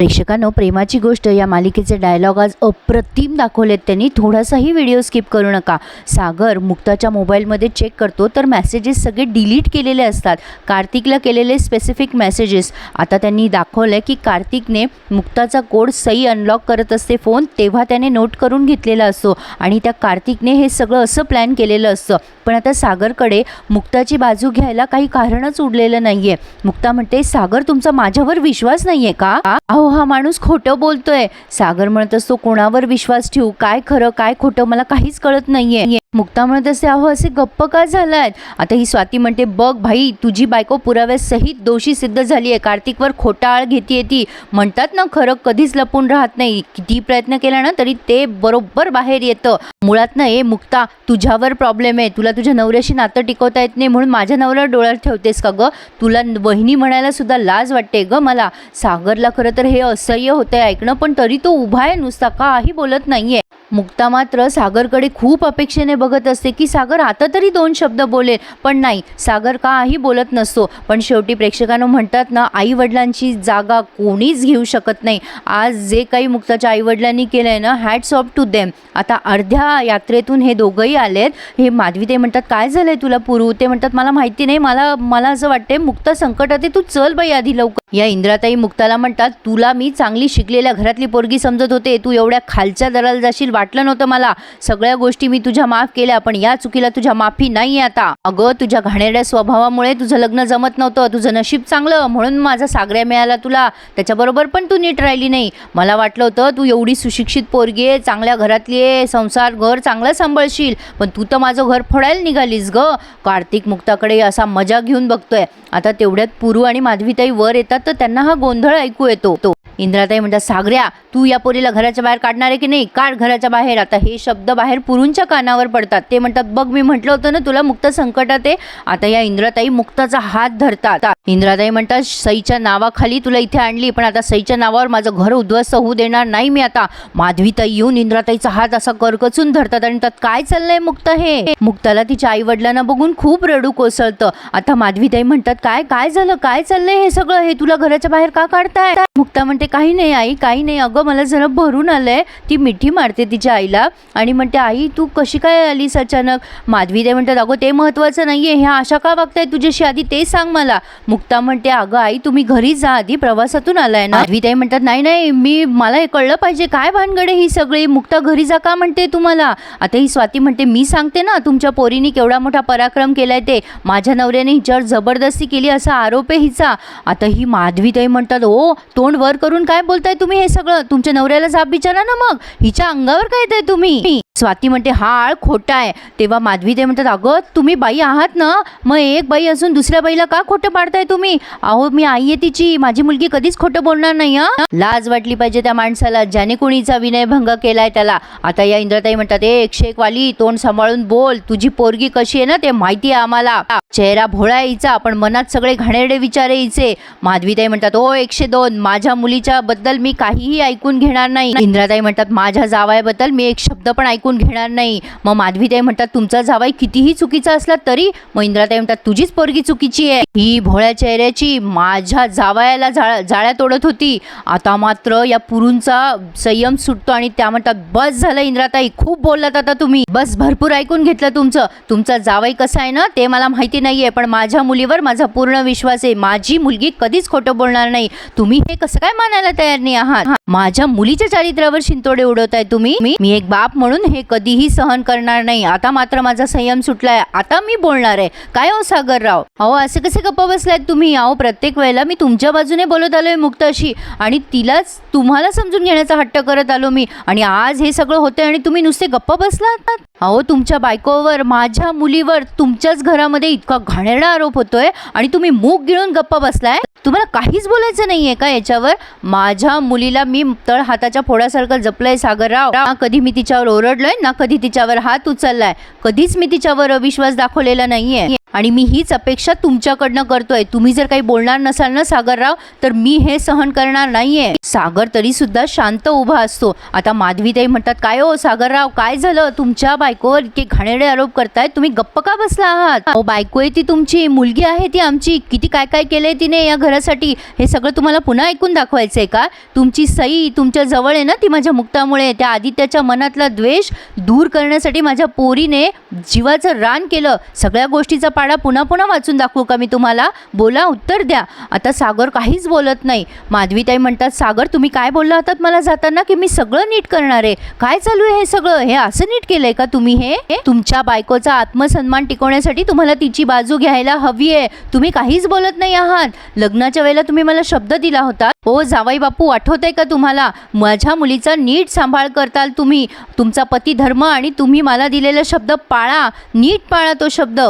प्रेक्षकांनो प्रेमाची गोष्ट या मालिकेचे डायलॉग आज अप्रतिम दाखवलेत त्यांनी. थोडासाही व्हिडिओ स्किप करू नका. सागर मुक्ताच्या मोबाईलमध्ये चेक करतो तर मेसेजेस सगळे डिलीट केलेले असतात. कार्तिकला केलेले स्पेसिफिक मेसेजेस आता त्यांनी दाखवलं आहे की कार्तिकने मुक्ताचा कोड सई अनलॉक करत असते फोन तेव्हा त्याने नोट करून घेतलेला असतो. आणि त्या कार्तिकने हे सगळं असं प्लॅन केलेलं असतं. पण आता सागरकडे मुक्ताची बाजू घ्यायला काही कारणच उरलेलं नाहीये. मुक्ता म्हणते सागर तुमचा माझ्यावर विश्वास नाहीये का? अहो हा माणूस खोटं बोलतोय. सागर म्हणत असतो कोणावर विश्वास ठेवू? काय खरं काय खोटं? मला काहीच कळत नाहीये. मुक्ता म्हणत असते अहो असे गप्प का झालात आता ही स्वाती म्हणते बघ भाई तुझी बायको पुराव्यासहित दोषी सिद्ध झाली आहे कार्तिकवर खोटा आळ घेते ती. म्हणतात ना खरं कधीच लपून राहत नाही. किती प्रयत्न केला ना तरी ते बरोबर बाहेर येतं. मुळात ना ए मुक्ता तुझ्यावर प्रॉब्लेम आहे. तुला तुझ्या नवऱ्याशी नातं टिकवता येत नाही म्हणून माझ्या नवऱ्यावर डोळ्यात ठेवतेस का ग? तुला वहिनी म्हणायला सुद्धा लाज वाटते ग मला. सागरला खरं तर हे असह्य होतं ऐकणं पण तरी तो उभा आहे नुसता. काही बोलत नाहीये. मुक्ता मात्र सागरकडे खूप अपेक्षेने बघत असते की सागर आता तरी दोन शब्द बोलेल. पण नाही सागर काही बोलत नसतो. पण शेवटी प्रेक्षकांना म्हणतात ना आई वडिलांची जागा कोणीच घेऊ शकत नाही. आज जे काही मुक्ताच्या आई वडिलांनी केलं आहे ना हॅट्स ऑफ टू देम आता अर्ध्या यात्रेतून हे दोघंही आलेत. हे माधवी ते म्हणतात काय झालं आहे तुला पुरू? ते म्हणतात मला माहिती नाही. मला मला असं वाटते मुक्ता संकटात आहे. तू चल बाई आधी लवकर. या इंद्राताई मुक्ताला म्हणतात तुला मी चांगली शिकलेल्या घरातली पोरगी समजत होते. तू एवढ्या खालच्या दराला जाशील वाटलं नव्हतं मला. सगळ्या गोष्टी मी तुझ्या माफ केल्या पण या चुकीला तुझ्या माफी नाही आता. अगं तुझ्या घाणेरड्या स्वभावामुळे तुझं लग्न जमत नव्हतं. तुझं नशीब चांगलं म्हणून माझा सागऱ्या मिळाला तुला. त्याच्याबरोबर पण तू नीट राहिली नाही. मला वाटलं होतं तू एवढी सुशिक्षित पोरगी आहे चांगल्या घरातली आहे संसार घर चांगलं सांभाळशील. पण तू तर माझं घर फोडायला निघालीस ग. कार्तिक मुक्ताकडे असा मजा घेऊन बघतोय. आता तेवढ्यात पुरू आणि माधवीताई वर येतात तर त्यांना हा गोंधळ ऐकू येतो. तो इंद्राताई म्हणतात सागऱ्या तू या पोरीला घराच्या बाहेर काढणार आहे की नाही? काढ घराच्या बाहेर. आता हे शब्द बाहेर पुरूंच्या कानावर पडतात. ते म्हणतात बघ मी म्हटलं होतं ना तुला मुक्त संकटात आहे. आता या इंद्राताई मुक्ताचा हात धरतात. इंद्राताई म्हणतात सईच्या नावाखाली तुला इथे आणली पण आता सईच्या नावावर माझं घर उद्ध्वस्त होऊ देणार नाही मी आता. माधवीताई येऊन इंद्राताईचा हात असा करकचून धरतात आणि त्यात काय चाललंय मुक्त हे? मुक्ताला तिच्या आई वडिलांना बघून खूप रडू कोसळतं. आता माधवीताई म्हणतात काय काय झालं? काय चाललंय हे सगळं? हे तुला घराच्या बाहेर का काढताय? मुक्ता म्हणते काही नाही आई काही नाही. अगं मला जरा भरून आलं आहे ती मिठी मारते तिच्या आईला आणि म्हणते आई तू कशी काय आलीस अचानक? माधवीताई म्हणतात अगं ते महत्त्वाचं नाही आहे ह्या आशा का वागताय तुझ्याशी? आधी ते सांग मला. मुक्ता म्हणते अगं आई तुम्ही घरी जा. आधी प्रवासातून आलाय ना. माधवीताई म्हणतात नाही नाही. मी मला हे कळलं पाहिजे. काय भानगडे ही सगळी? मुक्ता घरी जा का? म्हणते तुम्हाला. आता ही स्वाती म्हणते मी सांगते ना तुमच्या पोरीने केवढा मोठा पराक्रम केलाय ते. माझ्या नवऱ्याने हिच्यावर जबरदस्ती केली असा आरोप आहे हिचा. आता ही माधवीताई म्हणतात ओ तोंड वर करून काय बोलताय तुम्ही हे सगळं? तुमच्या नवऱ्याला जाब विचारा ना मग. हिच्या अंगावर काय येतंय तुम्ही? स्वाती म्हणते हा आळ खोटा आहे. तेव्हा माधवी ते म्हणतात अगं तुम्ही बाई आहात ना? मग एक बाई असून दुसऱ्या बाईला का खोटं पाडताय तुम्ही? अहो मी आई आहे तिची. माझी मुलगी कधीच खोटं बोलणार नाही हा? लाज वाटली पाहिजे त्या माणसाला ज्याने कोणीचा विनयभंग केलाय त्याला. आता या इंद्रताई म्हणतात ए एकशे एक वाली तोंड सांभाळून बोल. तुझी पोरगी कशी आहे ना ते माहिती आहे आम्हाला. चेहरा भोळा यायचा पण मनात सगळे घाणेरडे विचार यायचे. माधवीताई म्हणतात ओ एकशे दोन. माझ्या मुलीच्या बद्दल मी काहीही ऐकून घेणार नाही. इंद्राताई म्हणतात माझ्या जावयाबद्दल मी एक शब्द पण ऐकून घेणार नाही. मग माधवीताई म्हणतात तुमचा जावाई कितीही चुकीचा असला तरी मग इंद्राताई म्हणतात तुझीच पोरगी चुकीची आहे. ही भोळ्या चेहऱ्याची माझ्या जावयाला जाळ जाळ्या तोडत होती. आता मात्र या पुरूंचा संयम सुटतो आणि त्या म्हणतात बस झालं इंद्राताई खूप बोललात आता तुम्ही. बस भरपूर ऐकून घेतलं तुमचं. तुमचा जावई कसा आहे ना ते मला माहिती नाहीये पण माझ्या मुलीवर माझा पूर्ण विश्वास आहे. माझी मुलगी कधीच खोटं बोलणार नाही. तुम्ही हे कसं काय मानायला तयार नाही आहात? माझ्या मुलीच्या चारित्र्यावर शिंतोडे उडवताय तुम्ही? मी मी एक बाप म्हणून हे कधीही सहन करणार नाही. आता मात्र माझा संयम सुटलाय. आता मी बोलणार आहे. काय हो सागरराव? अहो असे कसे गप्पा बसलायत तुम्ही? अहो प्रत्येक वेळेला मी तुमच्या बाजूने बोलत आलोय मुक्त अशी आणि तिलाच तुम्हाला समजून घेण्याचा हट्ट करत आलो मी. आणि आज हे सगळं होतंय आणि तुम्ही नुसते गप्पा बसलात? अहो तुमच्या बायकोवर माझ्या मुलीवर तुमच्याच घरामध्ये इतका घाणेरडा आरोप होतोय आणि तुम्ही मूग गिळून गप्पा बसलाय? तुम्हाला काहीच बोलायचं नाहीये का याच्यावर? माझ्या मुलीला मी तळ हाताच्या फोडासारखं जपलंय सागरराव. ना कधी मी तिच्यावर ओरडलोय ना कधी तिच्यावर हात उचललाय. कधीच मी तिच्यावर अविश्वास दाखवलेला नाहीये. आणि मी हीच अपेक्षा तुमच्याकडनं करतोय. तुम्ही जर काही बोलणार नसाल ना सागरराव तर मी हे सहन करणार नाहीये. सागर तरी सुद्धा शांत उभा असतो. आता माधवीताई म्हणतात काय हो सागरराव काय झालं? तुमच्या बायकोवर इतके घाणेरडे आरोप करतायत तुम्ही गप्प का बसला आहात? अहो बायको आहे ती तुमची मुलगी आहे ती आमची. किती काय काय केलंय तिने या घरासाठी? हे सगळं तुम्हाला पुन्हा ऐकून दाखवायचंय का? तुमची सई तुमच्या जवळ आहे ना ती माझ्या मुक्तामुळे? त्या आदित्याच्या मनातला द्वेष दूर करण्यासाठी माझ्या पोरीने जीवाचं रान केलं. सगळ्या गोष्टीचा पाडा पुन्हा पुन्हा वाचून दाखवू का मी तुम्हाला? बोला उत्तर द्या. आता सागर काहीच बोलत नाही. माधवीताई म्हणतात सागर तुम्ही काय बोलला होतात मला जाताना की मी सगळं नीट करणार आहे? काय चालू आहे हे सगळं? हे असं नीट केलंय का तुम्ही हे? तुमच्या बायकोचा आत्मसन्मान टिकवण्यासाठी तुम्हाला तिची बाजू घ्यायला हवी आहे. तुम्ही काहीच बोलत नाही आहात. लग्नाच्या वेळेला तुम्ही मला शब्द दिला होता. ओ जावाई बापू आठवतंय का तुम्हाला? माझ्या मुलीचा नीट सांभाळ करताल तुम्ही. तुमचा पती धर्म आणि तुम्ही मला दिलेला शब्द पाळा. नीट पाळा तो शब्द.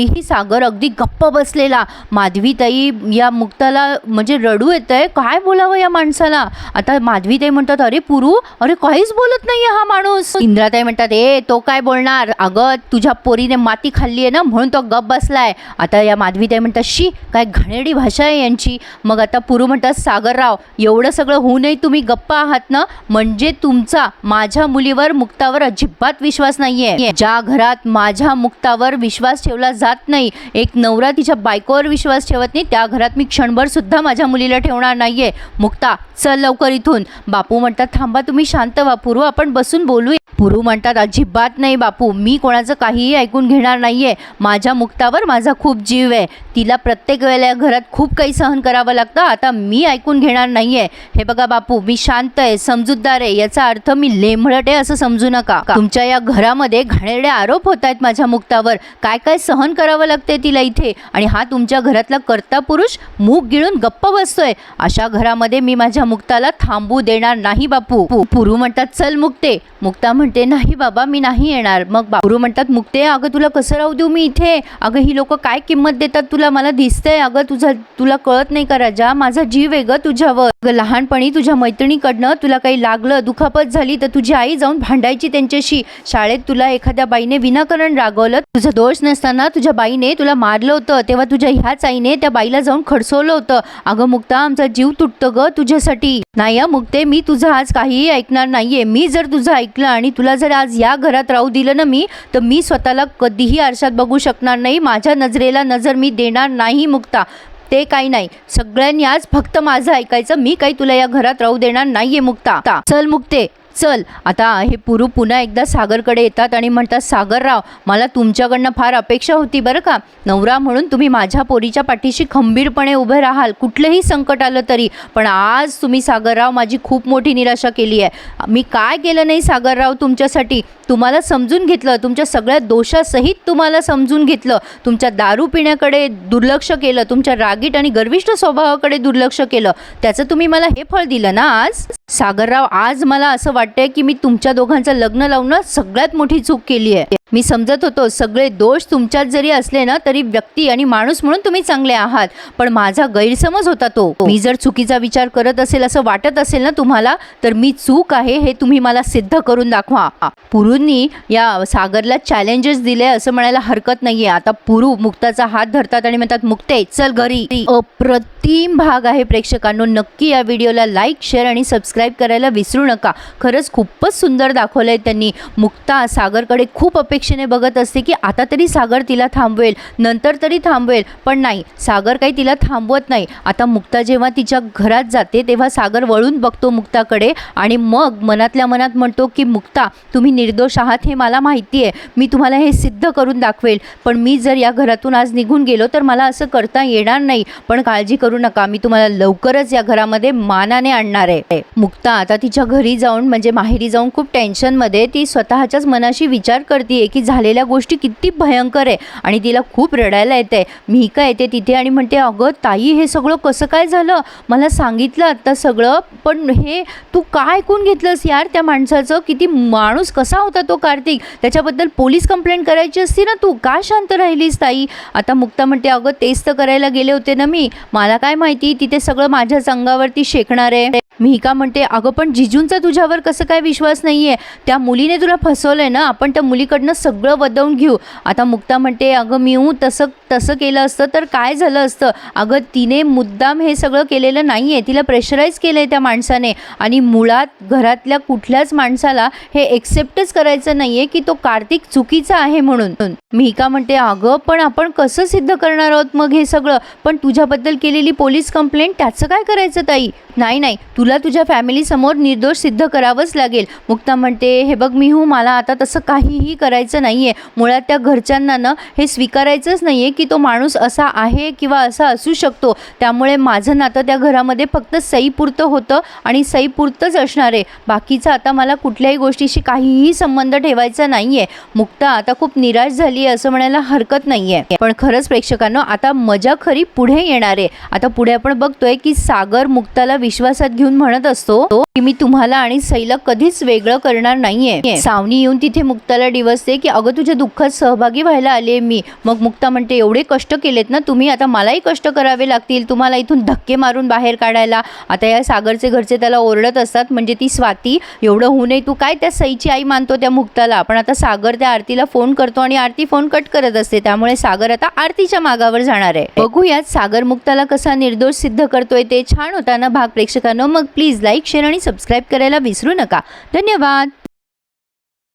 तरीही सागर अगदी गप्प बसलेला. माधवीताई या मुक्ताला म्हणजे रडू येत आहे काय बोलावं या माणसाला? आता माधवीताई म्हणतात अरे पुरू अरे काहीच बोलत नाही हा माणूस. इंद्राताई म्हणतात ए तो काय बोलणार? अगं तुझ्या पोरीने माती खाल्ली आहे ना म्हणून तो गप बसलाय. आता या माधवीताई म्हणतात शी काय घाणेरडी भाषा आहे यांची. मग आता पुरू म्हणतात सागरराव एवढं सगळं होऊनही तुम्ही गप्प आहात ना? म्हणजे तुमचा माझ्या मुलीवर मुक्तावर अजिबात विश्वास नाहीये. ज्या घरात माझ्या मुक्तावर विश्वास ठेवला जात नाही. एक नवरा तिच्या बायकोवर विश्वास ठेवत नाही. त्या घरात मी क्षणभर सुद्धा माझ्या मुलीला ठेवणार नाहीये. मुक्ता चल लवकर इथून. बापू म्हणतात थांबा तुम्ही शांत व्हा. पुरू आपण बसून बोलूया. पुरू म्हणतात अजिबात नाही बापू. मी कोणाचं काहीही ऐकून घेणार नाहीये. माझ्या मुक्तावर माझा खूप जीव आहे. तिला प्रत्येक वेळेला या घरात खूप काही सहन करावं लागतं. आता मी ऐकून घेणार नाहीये. हे बघा बापू मी शांत आहे समजूतदार आहे. याचा अर्थ मी लेंभळट आहे असं समजू नका. तुमच्या या घरामध्ये घाणेरडे आरोप होत आहेत माझ्या मुक्तावर. काय काय सहन करावं लागते तिला इथे. आणि हा तुमच्या घरातला कर्ता पुरुष मूग गिळून गप्प बसतोय. अशा घरामध्ये मी माझ्या मुक्ताला थांबू देणार नाही बापू. पुरू म्हणतात चल मुक्ते. मुक्ता म्हणते नाही बाबा मी नाही येणार. मग पुरू म्हणतात मुक्ते अगं तुला कसं राहू देऊ मी इथे? अगं ही लोक काय किंमत देतात तुला? मला दिसतंय अगं तुझा तुला कळत नाही का राजा? माझा जीव आहे ग तुझ्यावर. लहानपणी तुझ्या मैत्रिणीकडनं तुला काही लागलं दुखापत झाली तर तुझी आई जाऊन भांडायची त्यांच्याशी. शाळेत तुला एखाद्या बाईने विनाकारण रागवलं तुझा दोष नसताना तुझ्या बाईने तुला मारलं होतं तेव्हा तुझ्या ह्याच आईने त्या बाईला जाऊन खडसवलं होतं. अगं मुक्ता आमचा जीव तुटतं ग तुझ्यासाठी. नाही मुक्ते मी तुझं आज काहीही ऐकणार नाहीये. मी जर तुझं ऐकलं आणि तुला जर आज या घरात राहू दिलं ना मी तर मी स्वतःला कधीही आरशात बघू शकणार नाही. माझ्या नजरेला नजर मी देणार नाही मुक्ता. ते काही नाही. सगळ्यांनी आज फक्त माझं ऐकायचं. मी काही तुला या घरात राहू देणार नाहीये मुक्ता. चल मुक्ते. चल आता हे पुरू पुन्हा एकदा सागरकडे येतात आणि म्हणतात सागरराव मला तुमच्याकडनं फार अपेक्षा होती बरं का. नवरा म्हणून तुम्ही माझ्या पोरीच्या पाठीशी खंबीरपणे उभे राहाल. कुठलंही संकट आलं तरी. पण आज तुम्ही सागरराव माझी खूप मोठी निराशा केली आहे. मी काय केलं नाही सागरराव तुमच्यासाठी? तुम्हाला समजून घेतलं. तुमच्या सगळ्या दोषासहित तुम्हाला समजून घेतलं. तुमच्या दारू पिण्याकडे दुर्लक्ष केलं. तुमच्या रागीट आणि गर्विष्ठ स्वभावाकडे दुर्लक्ष केलं. त्याचं तुम्ही मला हे फळ दिलं ना आज? सागरराव आज मला असं वाटतंय की मी तुमच्या दोघांचं लग्न लावणं सगळ्यात मोठी चूक केली आहे. मी समजत होतो सगळे दोष तुमच्यात जरी असले ना तरी व्यक्ती आणि माणूस म्हणून तुम्ही चांगले आहात. पण माझा गैरसमज होता तो. मी जर चुकीचा विचार करत असेल असं वाटत असेल ना तुम्हाला तर मी चूक आहे हे तुम्ही मला सिद्ध करून दाखवा. पुरूंनी या सागरला चॅलेंजेस दिले असं म्हणायला हरकत नाहीये. आता पुरू मुक्ताचा हात धरतात आणि म्हणतात मुक्ते चल घरी. अप्रतिम भाग आहे प्रेक्षकांनो. नक्की या व्हिडिओला लाईक शेअर आणि सबस्क्राईब करायला विसरू नका. खरं खरंच खूपच सुंदर दाखवलं आहे त्यांनी. मुक्ता सागरकडे खूप अपेक्षेने बघत असते की आता तरी सागर तिला थांबवेल नंतर तरी थांबवेल. पण नाही सागर काही तिला थांबवत नाही. आता मुक्ता जेव्हा तिच्या घरात जाते तेव्हा सागर वळून बघतो मुक्ताकडे आणि मग मनातल्या मनात म्हणतो की मुक्ता तुम्ही निर्दोष आहात हे मला माहिती आहे मी तुम्हाला हे सिद्ध करून दाखवेल. पण मी जर या घरातून आज निघून गेलो तर मला असं करता येणार नाही. पण काळजी करू नका. मी तुम्हाला लवकरच या घरामध्ये मानाने आणणार आहे. मुक्ता आता तिच्या घरी जाऊन म्हणजे म्हणजे माहेरी जाऊन खूप टेन्शनमध्ये ती स्वतःच्याच मनाशी विचार करते की झालेल्या गोष्टी किती भयंकर आहे आणि तिला खूप रडायला येते मी का येते तिथे? आणि म्हणते अगं ताई हे सगळं कसं काय झालं? मला सांगितलं आत्ता सगळं पण हे तू काय ऐकून घेतलंस यार त्या माणसाचं? किती माणूस कसा होता तो कार्तिक? त्याच्याबद्दल पोलीस कंप्लेंट करायची असती ना तू? का शांत राहिलीस ताई? आता मुक्ता म्हणते अगं तेच तर करायला गेले होते ना मी. मला काय माहिती? तिथे सगळं माझ्याच अंगावरती शेकणार आहे. मिहिका म्हणते अगं पण जिजूंचा तुझ्यावर कसं काय विश्वास नाही आहे त्या मुलीने तुला फसवलं आहे ना आपण त्या मुलीकडनं सगळं वदवून घेऊ. आता मुक्ता म्हणते अगं मिहू तसं तसं केलं असतं तर काय झालं असतं? अगं तिने मुद्दाम हे सगळं केलेलं नाही आहे तिला प्रेशराईज केलं आहे त्या माणसाने आणि मुळात घरातल्या कुठल्याच माणसाला हे एक्सेप्टच करायचं नाही आहे की तो कार्तिक चुकीचा आहे म्हणून. मिहिका म्हणते अगं पण आपण कसं सिद्ध करणार आहोत मग हे सगळं? पण तुझ्याबद्दल केलेली पोलीस कंप्लेंट त्याचं काय करायचं ताई? नाही नाही तुला तुझ्या फॅमिलीसमोर निर्दोष सिद्ध करावंच लागेल. मुक्ता म्हणते हे बघ मिहू मला आता तसं काहीही करायचं नाही आहे मुळात त्या घरच्यांना ना हे स्वीकारायचंच नाही आहे की तो माणूस असा आहे किंवा असा असू शकतो. त्यामुळे माझं नातं त्या घरामध्ये फक्त सईपुरतं होतं आणि सईपुरतंच असणार आहे. बाकीचं आता मला कुठल्याही गोष्टीशी काहीही संबंध ठेवायचा नाही आहे मुक्ता आता खूप निराश झाली आहे असं म्हणायला हरकत नाही आहे पण खरंच प्रेक्षकांनो आता मजा खरी पुढे येणार आहे. आता पुढे आपण बघतोय की सागर मुक्ताला विश्वासात घेऊन म्हणत असतो की मी तुम्हाला आणि सैला कधीच वेगळं करणार नाहीये. सावनी येऊन तिथे मुक्ताला डिवसते की अगं तुझ्या दुःखात सहभागी व्हायला आले मी. मग मुक्ता म्हणते एवढे कष्ट केलेत ना तुम्ही आता मलाही कष्ट करावे लागतील तुम्हाला इथून धक्के मारून बाहेर काढायला. आता या सागरचे घरचे त्याला ओरडत असतात म्हणजे ती स्वाती एवढं होऊ नये तू काय त्या सईची आई मानतो त्या मुक्ताला? पण आता सागर त्या आरतीला फोन करतो आणि आरती फोन कट करत असते त्यामुळे सागर आता आरतीच्या मागावर जाणार आहे. बघूयात सागर मुक्ताला कसा निर्दोष सिद्ध करतोय ते छान होता ना भाग प्रेक्षकांना मग प्लीज लाईक शेअर आणि सबस्क्राईब करायला विसरू नका. धन्यवाद.